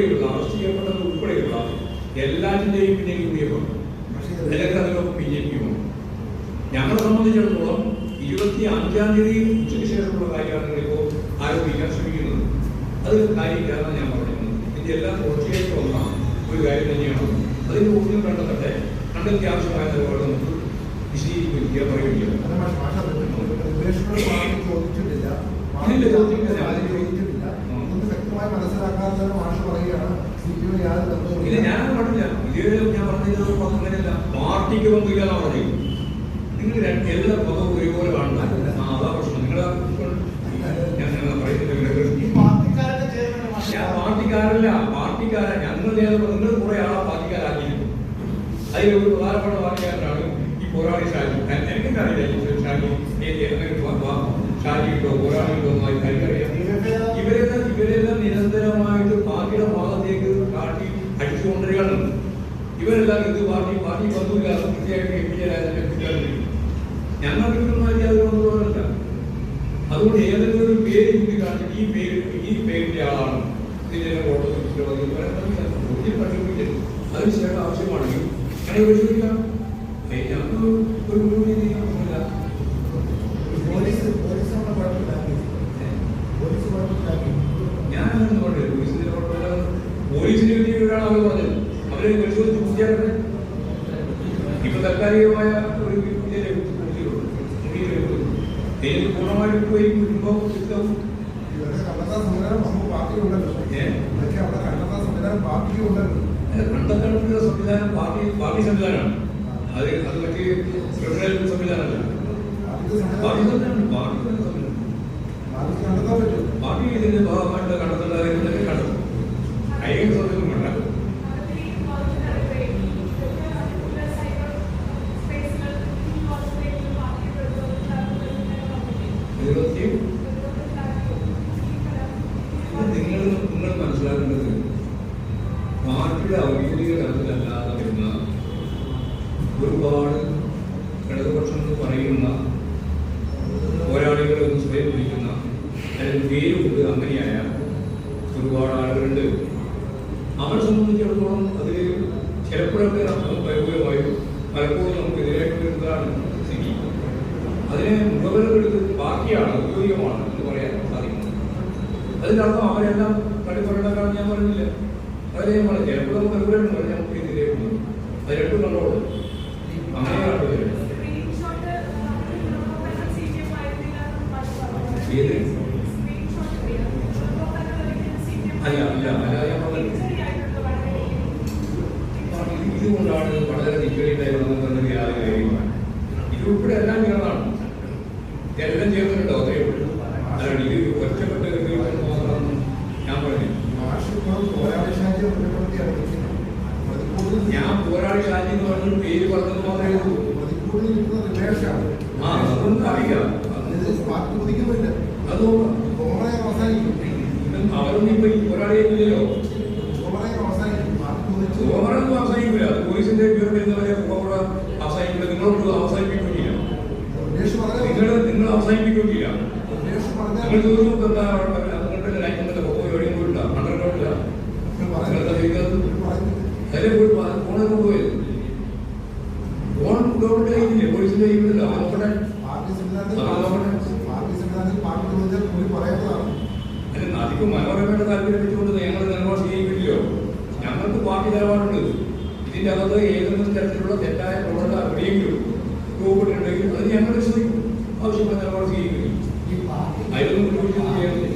ചെയ്യപ്പെട്ടത് ഉൾപ്പെടെയുള്ള എല്ലാറ്റിന്റെയും പിന്നിൽ യു ഡി എഫ് ഉണ്ട്. അല്ലെങ്കിൽ അതിലൊക്കെ ബി ജെ പിയുമാണ് ഞങ്ങളെ സംബന്ധിച്ചിടത്തോളം ഇരുപത്തി അഞ്ചാം തീയതി ഉച്ചയ്ക്ക് ശേഷമുള്ള കാര്യമാണ് ഇപ്പോൾ ആരോപിക്കാൻ ശ്രമിക്കുന്നത്. അത് കാര്യമില്ലാന്ന് ഞാൻ പറയുന്നത് ഇതിന്റെ എല്ലാം തുടർച്ചയായിട്ട് വന്ന ഒരു കാര്യം തന്നെയാണ്. അതിന് ഊർജം കണ്ടെത്തട്ടെ കണ്ടെത്തി ആവശ്യമായ നിലപാട് നമുക്ക് വിശദീകരിക്കുക പറയുകയോ ഇല്ല, ചോദിച്ചിട്ടില്ല. ഇത് ഞാൻ പറഞ്ഞില്ല ഞാൻ പറഞ്ഞത് അങ്ങനെയല്ല പാർട്ടിക്ക് എന്നാ പറഞ്ഞത് നിങ്ങൾ എല്ലാ പദവും ഒരുപോലെ കാണുന്ന അതാ പ്രശ്നം. നിങ്ങളെ ഞാൻ പാർട്ടിക്കാരല്ല പാർട്ടിക്കാരൻ ഞങ്ങൾ നിങ്ങൾ കുറെ ആളെ പാർട്ടിക്കാരാക്കിയിരുന്നു അതിൽ ഒരു പ്രധാനപ്പെട്ട പാർട്ടിക്കാരനാണ് ഈ പോരാളി ഷാജി. എനിക്കെന്താ അറിയില്ല ഷാജി? ഷാജി കിട്ടോ പോരാളി എന്ന് ഇവരെല്ലാം ഇത് പാർട്ടി പാർട്ടി ബന്ധുവില്ല കൃത്യമായിട്ട് എം പി രാജനെ ഞങ്ങൾക്ക് ഇതൊന്നും യാതൊരു ബന്ധവുമില്ല. അതുകൊണ്ട് ഏതെങ്കിലും ഒരു പേര് ചൂണ്ടിക്കാണിച്ചിട്ട് ഈ പേര് ഈ പേരിന്റെ ആളാണ് ഇതിന്റെ ഫോട്ടോ പഠിപ്പിക്കരുത്. അതിന് ശേഷം ആവശ്യമാണെങ്കിൽ അങ്ങനെ പരിശോധിക്കാം. ഒരു ഒരു രീതി നമുക്കില്ല. ഞാൻ അങ്ങനെ പറഞ്ഞില്ല പോലീസിന്റെ കുഴപ്പമില്ല പോലീസിനെ പറ്റി ഒരാളാണ് പറഞ്ഞത് അവരെ പരിശോധിച്ച് പൂർത്തിയാക്കട്ടെ ഇപ്പൊ താൽക്കാലികമായ ഒരു എനിക്ക് പൂർണമായിട്ട് പോയി കിട്ടുമ്പോൾ കിട്ടും കണ്ടെത്താനുള്ള സംവിധാനം പാർട്ടി പാർട്ടി സംവിധാനമാണ്. അത് അത് മറ്റേ ഫെഡറൽ സംവിധാനമല്ല. പാർട്ടി സംവിധാനമാണ് പാർട്ടി സംവിധാനം. പാർട്ടി ഇതിന്റെ ഭാഗമായിട്ട് കണ്ടെത്തേണ്ട നിങ്ങൾ നിങ്ങൾ മനസ്സിലാക്കേണ്ടത് പാർട്ടിയുടെ ഔദ്യോഗിക തലത്തിലല്ലാതെ വരുന്ന ഒരുപാട് ഇടതുപക്ഷം എന്ന് പറയുന്ന പോരാളികളെ ഒന്ന് സ്വയം വിളിക്കുന്ന അല്ലെങ്കിൽ പേര് കൊണ്ട് അങ്ങനെയായ ഒരുപാട് ആളുകളുണ്ട്. അവരെ സംബന്ധിച്ചിടത്തോളം അത് ചിലപ്പോഴൊക്കെ നമുക്ക് പരിപൂരമായും പലപ്പോഴും നമുക്ക് എതിരായിട്ട് വരുന്നതാണ് സ്ഥിതി അതിനെ മുഖവരവെടുത്ത് ബാക്കിയാണ് അതിനർത്ഥം അവരെല്ലാം കളിപ്പറയുന്നതാണ് ഞാൻ പറഞ്ഞില്ല? അവരെ ഞാൻ പറഞ്ഞു. ചിലപ്പോൾ നമുക്ക് എവിടെയാണ് പറഞ്ഞാൽ നമുക്ക് എതിരെ അത് രണ്ടും കണ്ടോളൂ. അങ്ങനെയാണ് അല്ല അല്ല അല്ല ഞാൻ പറഞ്ഞത് ഇതുകൊണ്ടാണ് വളരെ നിശ്ചയിട്ടായിരുന്നത് യാതൊരു കാര്യമാണ് ഇതുൾപ്പെടെ എല്ലാം ചേർന്നാണ് എല്ലാം ചേർന്നിട്ടുണ്ടോ അതേ ഉള്ളൂ. അതാണ് ഇത് ഒറ്റപ്പെട്ട ഒരു ദിവസം മാത്രമാണ് ഞാൻ പറഞ്ഞു ഞാൻ പോരാളി പറഞ്ഞൊരു പേര് പറഞ്ഞത് മാത്രമേ ഉള്ളൂ. ആ അതൊന്നും അറിയാം. അത് അവരൊന്നും ഇപ്പൊ പോരാളിയെ ഇല്ലല്ലോ. ഓവറൊന്നും അവസാനിക്കില്ല. പോലീസിന്റെ പേര് വരുന്നവരെ ഓവറ അവസാനിക്കില്ല. നിങ്ങളോട് അവസാനിപ്പിക്കുകയില്ല. നിങ്ങൾ നിങ്ങൾ അവസാനിപ്പിക്കുകയില്ല. നിങ്ങൾ ചോദിച്ചു എന്താ അതുകൊണ്ട് ലൈഫിന്റെ പൊക്കോ എവിടെയും പോയിട്ടില്ല ചോദിക്കാത്തത്? അതിലെ പോയി ഫോണെ ഫോൺ ഗവൺമെന്റ് കയ്യിലില്ലേ പോലീസിന്റെ കയ്യിലില്ല നോക്കട്ടെ അതിന് അധികം മനോരമയുടെ താല്പര്യം വെച്ചുകൊണ്ട് ഞങ്ങൾ നിലപാട് സ്വീകരിക്കില്ലയോ? ഞങ്ങൾക്ക് പാർട്ടി നിലപാടുണ്ട്. ഇതിന്റെ അകത്ത് ഏതെങ്കിലും തരത്തിലുള്ള തെറ്റായ പ്രവണത എവിടെയെങ്കിലും രൂപപ്പെട്ടിട്ടുണ്ടെങ്കിൽ അത് ഞങ്ങൾ പരിശോധിക്കും ആവശ്യമായ നിലപാട് സ്വീകരിക്കും. അതിലൊന്നും